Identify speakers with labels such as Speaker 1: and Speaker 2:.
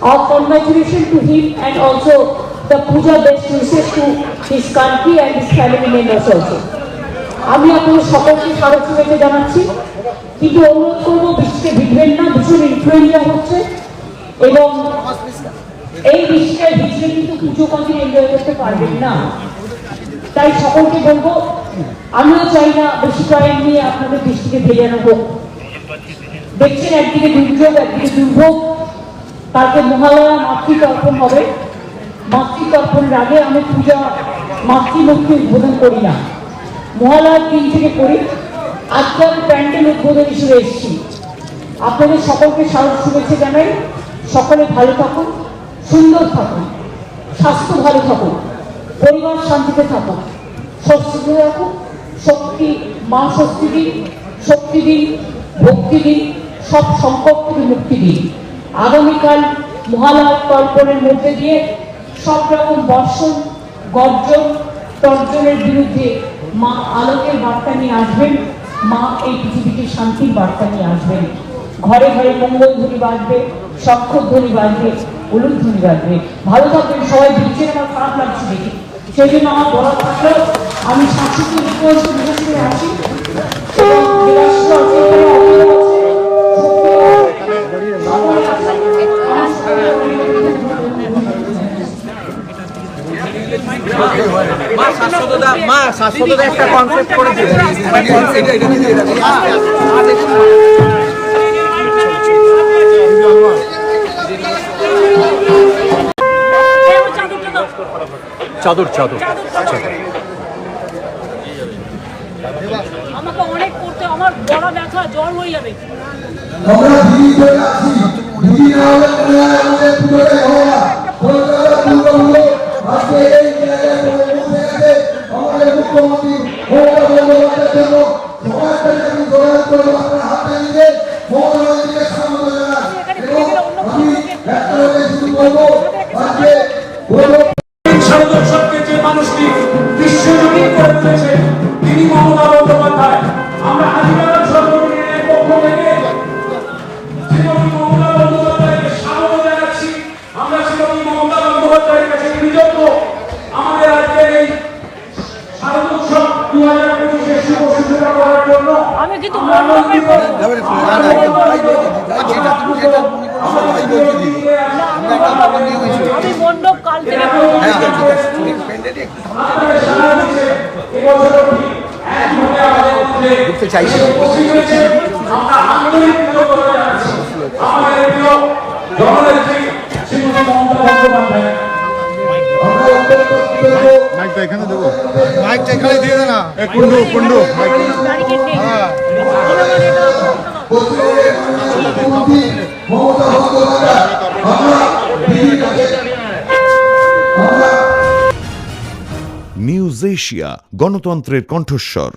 Speaker 1: of congratulation to him and also the puja best wishes to his country and his family members also. আমি আপনাদের সকলকে স্মারক শুভেচ্ছা জানাচ্ছি। কিন্তু অনুরোধ করব বৃষ্টিতে ভিড়বেন না, ভীষণ ইনফ্লুয়েঞ্জা হচ্ছে। এবং এই বৃষ্টিতে ভিজলে কিন্তু পুজো কদিন এনজয় করতে পারবেন না। তাই সকলকে বলব, আমিও চাই না বেশি কয়েক নিয়ে আপনাদের বৃষ্টিকে ভেজানো হোক। দেখছেন একদিকে দুর্যোগ, একদিকে দুর্ভোগ। তারপর মহালয়া মাতৃতর্পণ হবে। মাতৃতর্পণের আগে আমি পূজা মাতৃমূর্তি উদ্বোধন করি না। মহালয়ার দিন থেকে করি। আজকে আমি প্যান্ডেল উদ্বোধন হিসেবে এসেছি। আপনাদের সকলকে স্বাগত শুভেচ্ছা জানাই। সকলে ভালো থাকুন, সুন্দর থাকুন, স্বাস্থ্য ভালো থাকুন, পরিবার শান্তিতে থাকুন, স্বস্তিতে রাখুন শক্তি, মা শক্তি দিন শক্তি দিন, ভক্তি দিন, সব সংকট থেকে মুক্তি দিন। আগামীকাল মহালয় তর্পণের মধ্যে দিয়ে সব রকম বর্ষণ, গর্জন, তর্জনের বিরুদ্ধে মা আলোকের বার্তা নিয়ে আসবেন। মা এই পৃথিবীতে শান্তির বার্তা নিয়ে আসবেন। ঘরে ঘরে মঙ্গল ধ্বনি বাজবে সক্ষর ধ্বনি বাজবে উলুক ধ্বনি বাজবে। ভালো থাকবেন সবাই দিচ্ছেন আমার খারাপ লাগছে দেখে। সেই জন্য আমার বলা থাকলেও আমি শাশুড়ি রিকোয়েস্ট করে আসি এবং দেবাশিস আছে, এখানে অমিয় আছে, শক্তি আছে, সকলে আছে।
Speaker 2: মা একটা কনসেপ্ট করে। চাদর চাদর।
Speaker 1: আমাকে অনেক করতে আমার গলা ব্যথা জ্বর হয়ে যাবে।
Speaker 3: আমরা দিদি আছি। দিদি না হলে আমাদের পুজোটা হবে
Speaker 4: উপস্থিত হয়েছে। আমরা আন্তরিক কৃতজ্ঞতা জানাচ্ছি। আমাদের প্রিয় জননেত্রী শ্রীমতী মমতা বন্দ্যোপাধ্যায়
Speaker 5: মাইকটা এখানে দেবো? মাইকটা এখানে দিয়ে দে না। কুন্ডু কুন্ডু। হ্যাঁ
Speaker 6: নিউজ এশিয়া গণতন্ত্রের কণ্ঠস্বর